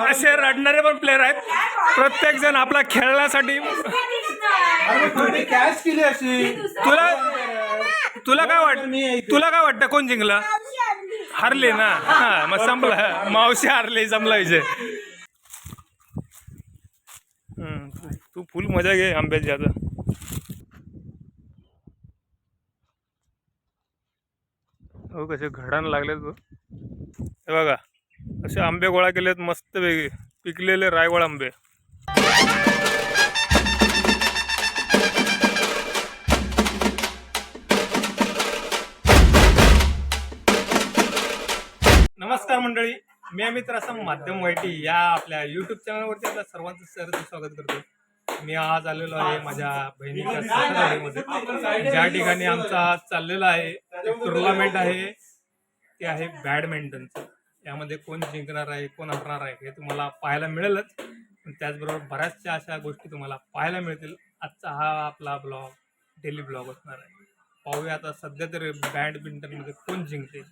असे रडणारे पण प्लेअर आहेत. प्रत्येक जण आपला खेळण्यासाठी केली अशी. तुला तुला काय वाटत तुला काय वाटतं कोण जिंकलं? हारले ना. हा मग संपला. मावशी हारली जमला विजय तू- तू फुल मजा घे आंब्याची आता हो कसे घडान लागलेत बघ. हे बघा. असे आंबे गोळा केलेत मस्त वेगळे पिकलेले रायवळ आंबे. नमस्कार मंडळी मी अमित रसम माध्यम वाईटी या आपल्या युट्यूब चॅनलवरती आपल्या सर्वांचं सर स्वागत करतो. मी आज आलेलो आहे माझ्या बहिणीच्या सासरवाडीमध्ये ज्या ठिकाणी आमचा आज चाललेला आहे टुर्नामेंट आहे ते आहे बॅडमिंटनचं यामध्ये कोण जिंकणार आहे कोण हरणार आहे हे तुम्हाला पाहायला मिळेलच. पण त्याचबरोबर बऱ्याचशा अशा गोष्टी तुम्हाला पाहायला मिळतील. आजचा हा आपला ब्लॉग डेली ब्लॉग असणार आहे. पाहूया आता सध्या तरी बॅडमिंटनमध्ये कोण जिंकते.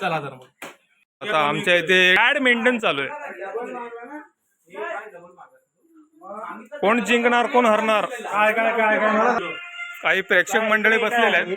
चला तर मग. आता आमच्या इथे बॅडमिंटन चालू आहे. कोण जिंकणार कोण हरणार? काय काय काय काय काही प्रेक्षक मंडळी बसलेले आहेत.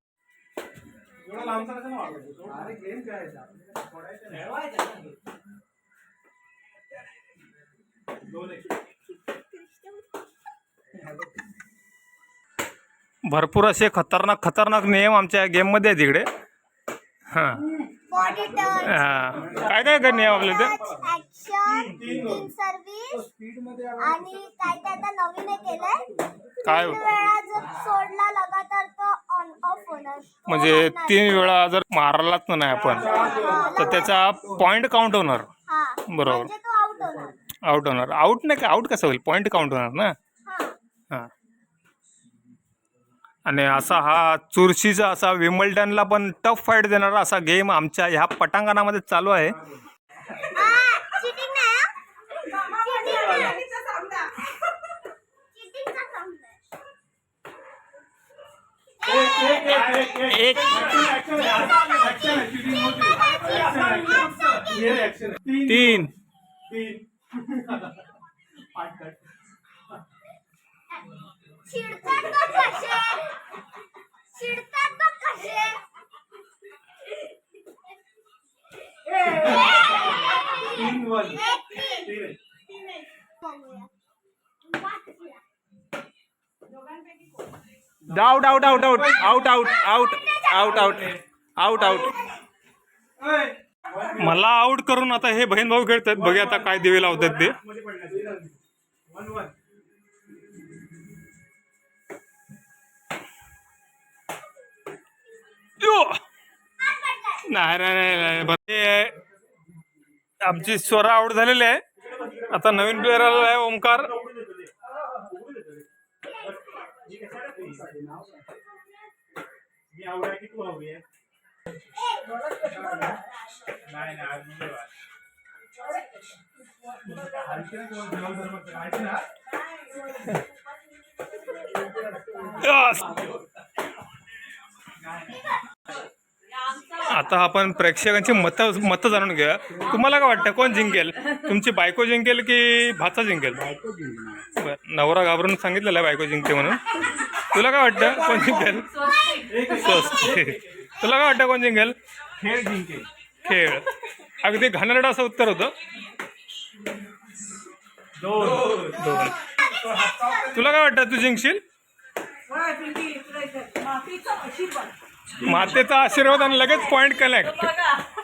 एवढा वाढवतो अरे क्लेम करायचा भरपूर असे खतरनाक खतरनाक नियम आमच्या गेममध्ये मध्ये तिकडे हां. काय काय काय नियम आपले ते. काय काय? म्हणजे तीन वेळा जर मारलाच ना नाही आपण तर त्याचा पॉइंट काउंट होणार. बरोबर. आउट होणार. आउट नाही का? आउट कसं होईल? पॉइंट काउंट होणार ना? आणि असा हा चुरशीचा असा विमल्टनला पण टफ फाईट देणारा असा गेम आमच्या ह्या पटांगणामध्ये चालू आहे. एक तीन. दोघांपैकी कोण? Doubt out out out out out out out out out out मला आउट करून आता हे बहीण भाऊ खेळतात. बघा आता काय दिवे लावतात ते. नाही नाही नाही आमची स्वरा आउट झालेली आहे. आता नवीन प्लेअर आलेला आहे ओमकार. मी आवडा की तू हवी नाही नाही आज! आता आपण प्रेक्षकांची मत मतं जाणून घेऊया. तुम्हाला काय वाटतं कोण जिंकेल? तुमची बायको जिंकेल की भाचा जिंकेल? नवरा घाबरून सांगितलेलं बायको जिंकते म्हणून. तुला काय वाटतं? कोण जिंकेल? तुला काय वाटतं कोण जिंकेल? खेळ जिंकेल. खेळ. अगदी घाणेरडं असं उत्तर होतं. दोन. तुला काय वाटतं? तू जिंकशील? मातेचा आशीर्वाद आणि लगेच पॉइंट कलेक्ट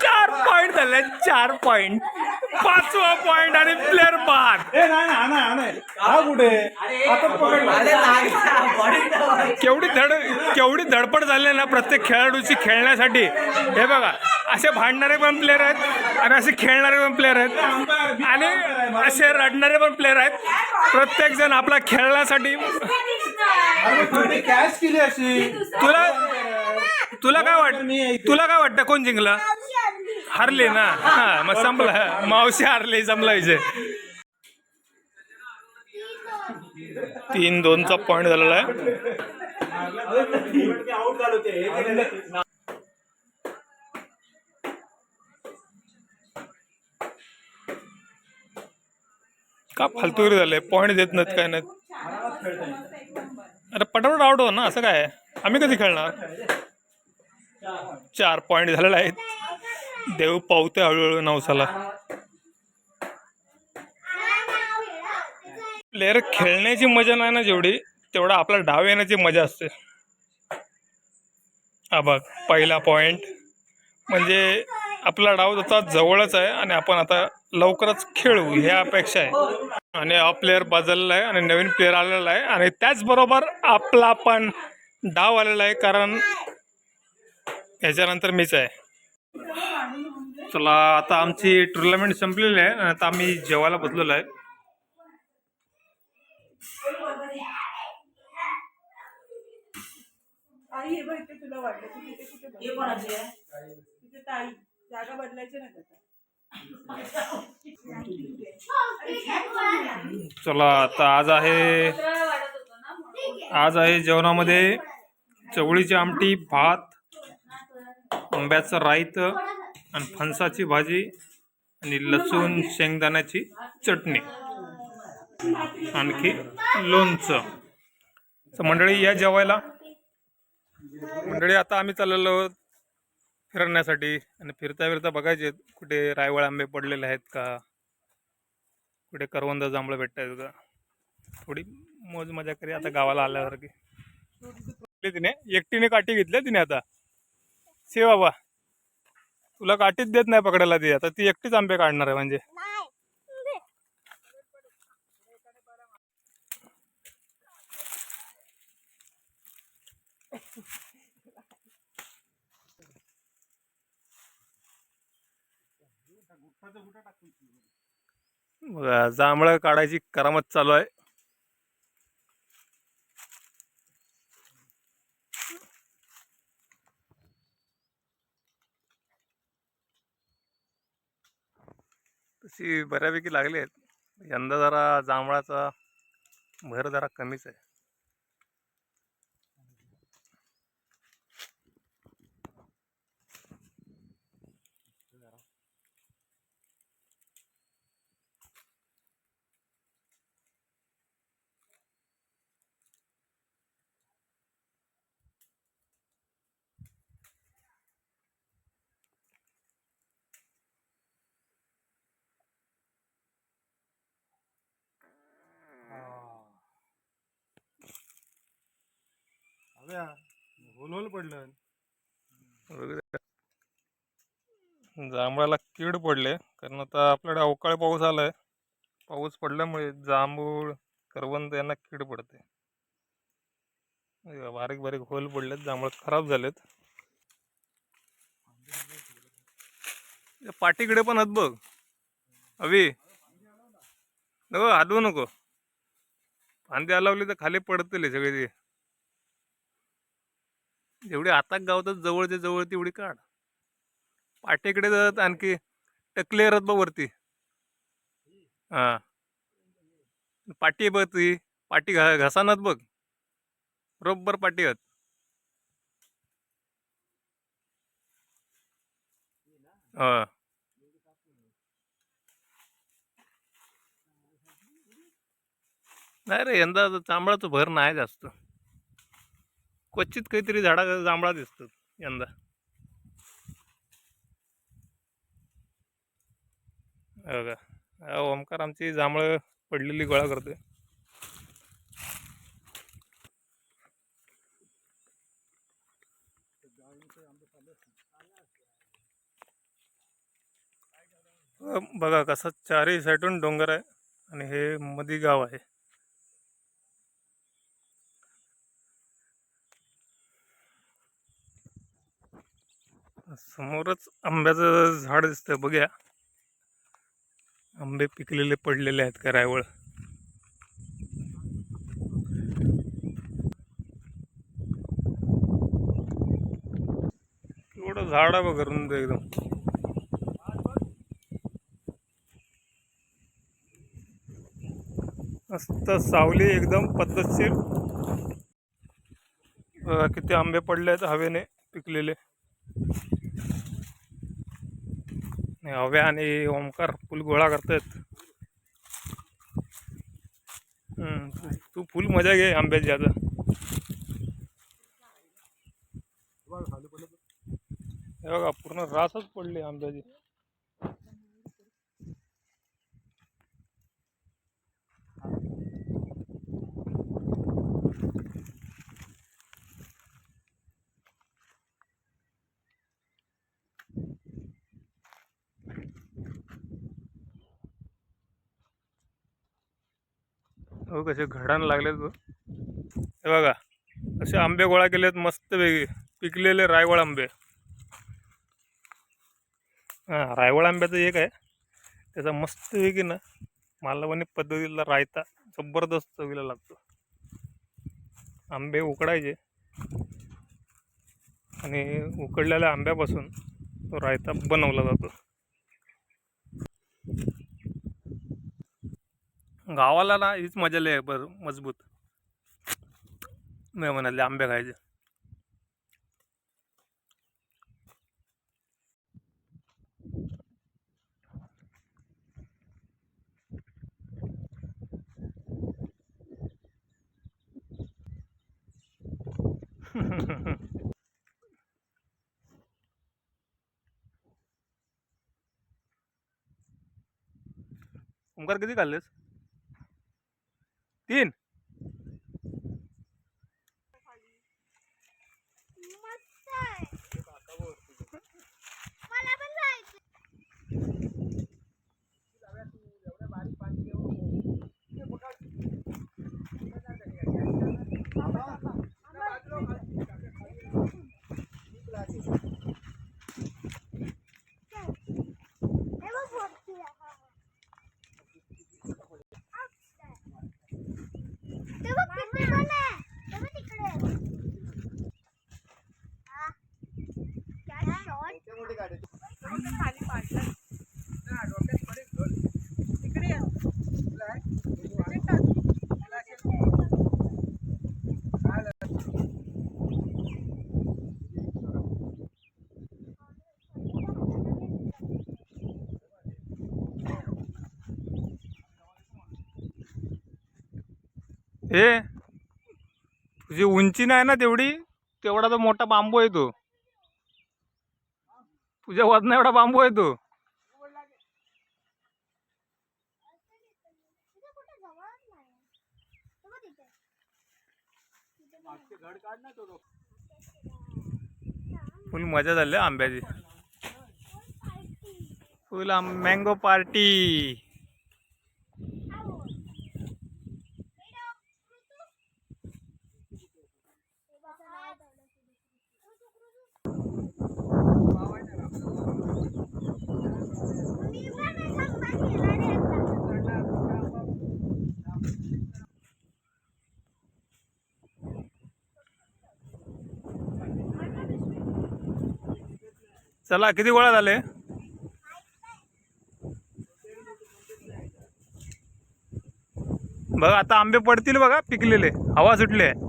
चार पॉइंट झाले चार पॉइंट पाचवा पॉइंट आणि प्लेअर बाद. ए नाही ना नाही नाही. हा कुठे? आता पकडला केवढी धड केवढी धडपड झाली ना प्रत्येक खेळाडूची खेळण्यासाठी. हे बघा असे भांडणारे पण प्लेअर आहेत आणि असे खेळणारे पण प्लेअर आहेत. आणि असे रडणारे पण प्लेअर आहेत. प्रत्येक जण आपला खेळण्यासाठी कॅच केली अशी. तुला तुला काय वाटत तुला काय वाटतं? कोण जिंकला. हारले ना. हा मग संपला. मावशी हारले जमला विजय. तीन दोनचा पॉइंट झालेला आहे. का फालतूर झाले पॉइंट देत नाहीत काय नाहीत. अरे पटापट आउट हो ना असं काय? आम्ही कधी खेळणार? चार पॉइंट झालेले आहेत. देव पावते हळूहळू नवसाला. प्लेअर खेळण्याची मजा नाही ना जेवढी तेवढा आपला डाव येण्याची मजा असते. हा बघ पहिला पॉइंट म्हणजे आपला डाव आता जवळच आहे आणि आपण आता लवकरच खेळू ह्या अपेक्षा आहे. आणि हा प्लेअर बदलला आहे आणि नवीन प्लेअर आलेला आहे आणि त्याचबरोबर आपला पण डाव आलेला आहे कारण याच्यानंतर मीच आहे. चला आता आमची टुर्नामेंट संपलेली आहे. आणि आता आम्ही जेवायला बसलेलो आहे. आई बघ इथे तुला वाटलं तू तिथे कुठे बसली? तिथे ताई. जागा बदलायची नाही आता चला आता आज आहे आज आहे जेवणामध्ये चवळीची आमटी भात आंब्याचं राईत आणि फणसाची भाजी आणि लसूण शेंगदाण्याची चटणी. आणखी लोणचं. तर मंडळी या जेवायला. मंडळी आता आम्ही चाललेलो आहोत फिरण्यासाठी आणि फिरता फिरता बघायचे कुठे रायवळ आंबे पडलेले आहेत का? कुठे करवंद जांभळं भेटत आहेत का? थोडी मोज मजा करी आता गावाला घेतली तिने एकटीने काठी घेतल्या तिने आता. से बाबा तुला काठीच देत नाही पकडायला ती आता ती एकटीच आंबे काढणार आहे म्हणजे. जांभळ जांभळं काढायची करामत चालू आहे. तशी बऱ्यापैकी लागली आहेत. यंदा जरा जांभळाचा भर जरा कमीच आहे. होल होल पडलं. जांभळाला कीड पडले. कारण आता आपल्याकडे अवकाळी पाऊस आलाय. पाऊस पडल्यामुळे जांभूळ करवंद यांना कीड पडते. बारीक बारीक होल पडलेत. जांभळ खराब झालेत. पाठीकडे पण आहेत बघ. अवी नको हलवू नको. फांदी हलवली तर खाली पडतील सगळे ते. जेवढी आता गावतात जवळच्या जवळ तेवढी काढ. पाठीकडे जात आणखी टकले बघ वरती. हा. आहे बघ ती. पाठी घा घसानात बघ. बरोबर पाठी आहेत. हा. नाही रे यंदा जांभळाचं भर नाही जास्त. क्वचित काहीतरी झाडा जांभळा दिसतात यंदा. हो का? ओमकार आमची जांभळं पडलेली गोळा करतोय. बघा कसं चारही साईडून डोंगर आहे आणि हे मधी गाव आहे. समोरच आंब्याचं झाड दिसतं बघ्या. आंबे पिकलेले पडलेले आहेत का रायवळ? एवढं झाड आहे बघ रुंद एकदम. मस्त सावली एकदम पद्धतशीर. किती आंबे पडले आहेत हवेने पिकलेले. हव्या आणि ओमकार फुल गोळा करतात तू- फुल मजा घे आंब्याची आता हे बघा पूर्ण रासच पडली आंब्याची. हो कसे घडान लागलेत हे बघा असे आंबे गोळा केलेत मस्त वेगळे. पिकलेले रायवळ आंबे. हां रायवळ आंब्याचं एक आहे. त्याचा मस्त वेगळी ना मालवणी पद्धतीला रायता जबरदस्त चवीला लागतो. आंबे उकडायचे. आणि उकडलेल्या आंब्यापासून तो रायता बनवला जातो. गावाला ना हीच मजा लय आहे बरं मजबूत. मी म्हणाले आंबे खायचे. ओमकार किती खाल्लेस? तीन Thank you मला पण जायचं हे बघ वरती आहे. हा, हा. ते बघ तिकडे पण आहे. ते बघ तिकडे. हा. क्या shot. खाली पाडलं तिकडे या. तिकडे टाक. हे तुझी उंची नाही ना तेवढी तेवढा तो मोठा बांबू आहे तो. तुझ्या वजना एवढा बांबू आहे तो. फुल मजा झाली आंब्याची. फुल मँगो पार्टी चला किती गोळा झाले? बघा आता आंबे पडतील बघा पिकलेले. हवा सुटली आहे.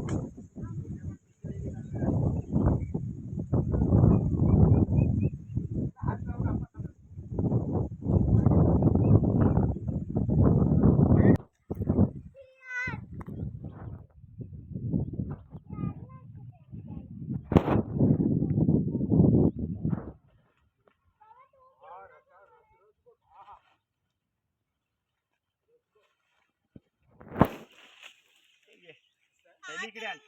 Sweet आहे.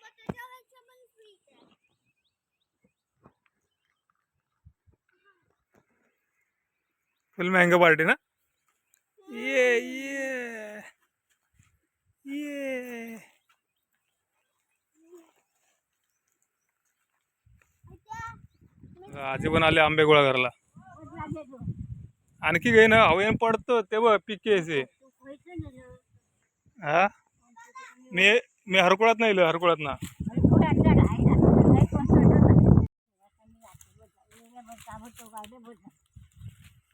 फुल मँगो पार्टी ना? ये ये ये आजी पण आले आंबे गोळा करायला. आणखी काही ना हवेन पडतो तेव्हा पीक यायचे हा? मी मी हरकुळात नाही इलो, हरकुळात ना.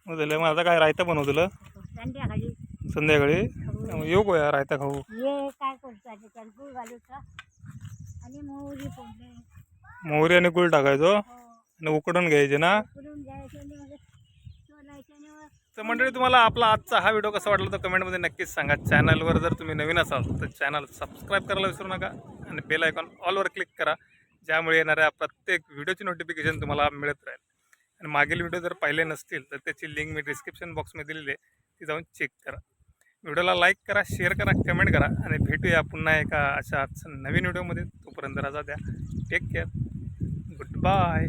मग झालं मग आता काय रायता बनवलं संध्याकाळी संध्याकाळी. त्यामुळे येऊ रायता खाऊ? मोहरी आणि गुळ टाकायचो आणि उकडून घ्यायचे ना? तर मंडळी तुम्हाला आपला आजचा हा व्हिडिओ कसा वाटला तर कमेंटमध्ये नक्कीच सांगा. चॅनलवर जर तुम्ही नवीन असाल तर चॅनल सबस्क्राईब करायला विसरू नका आणि बेल आयकॉन ऑलवर क्लिक करा. ज्यामुळे येणाऱ्या प्रत्येक व्हिडिओची नोटिफिकेशन तुम्हाला मिळत राहील. आणि मागील व्हिडिओ जर पाहिले नसतील तर त्याची लिंक मी डिस्क्रिप्शन बॉक्समध्ये दिलेली आहे. ती जाऊन चेक करा. व्हिडिओला लाईक करा शेअर करा कमेंट करा आणि भेटूया पुन्हा एका अशा नवीन व्हिडिओमध्ये. तोपर्यंत राजा द्या. Take care good bye